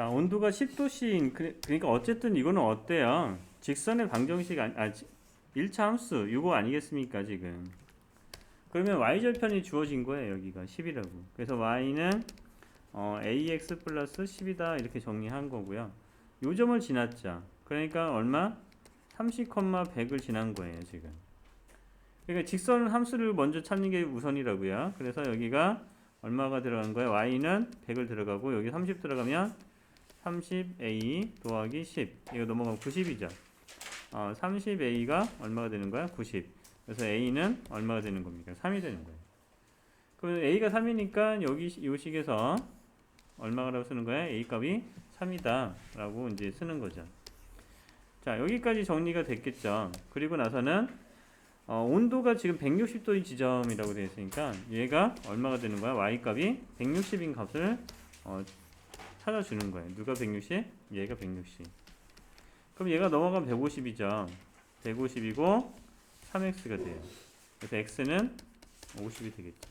자, 온도가 10도씨인 그러니까 어쨌든 이거는 어때요? 직선의 방정식 아 1차 함수 이거 아니겠습니까, 지금. 그러면 y절편이 주어진 거예요, 여기가 10이라고. 그래서 y는 어, ax 플러스 10이다 이렇게 정리한 거고요. 요 점을 지났죠. 그러니까 얼마? 30, 100을 지난 거예요, 지금. 그러니까 직선 함수를 먼저 찾는 게 우선이라고요. 그래서 여기가 얼마가 들어간 거예요? y는 100을 들어가고 여기 30 들어가면 30a 더하기 10 이거 넘어가면 90이죠. 어, 30a가 얼마가 되는 거야? 90. 그래서 a는 얼마가 되는 겁니까? 3이 되는 거예요. 그럼 a가 3이니까 여기 이 식에서 얼마라고 쓰는 거야? a 값이 3이다 라고 이제 쓰는 거죠. 자 여기까지 정리가 됐겠죠. 그리고 나서는 어, 온도가 지금 160도인 지점이라고 되어 있으니까 얘가 얼마가 되는 거야? y 값이 160인 값을 어, 찾아주는 거예요. 누가 160? 얘가 160. 그럼 얘가 넘어가면 150이죠. 150이고 3x가 돼요. 그래서 x는 50이 되겠죠.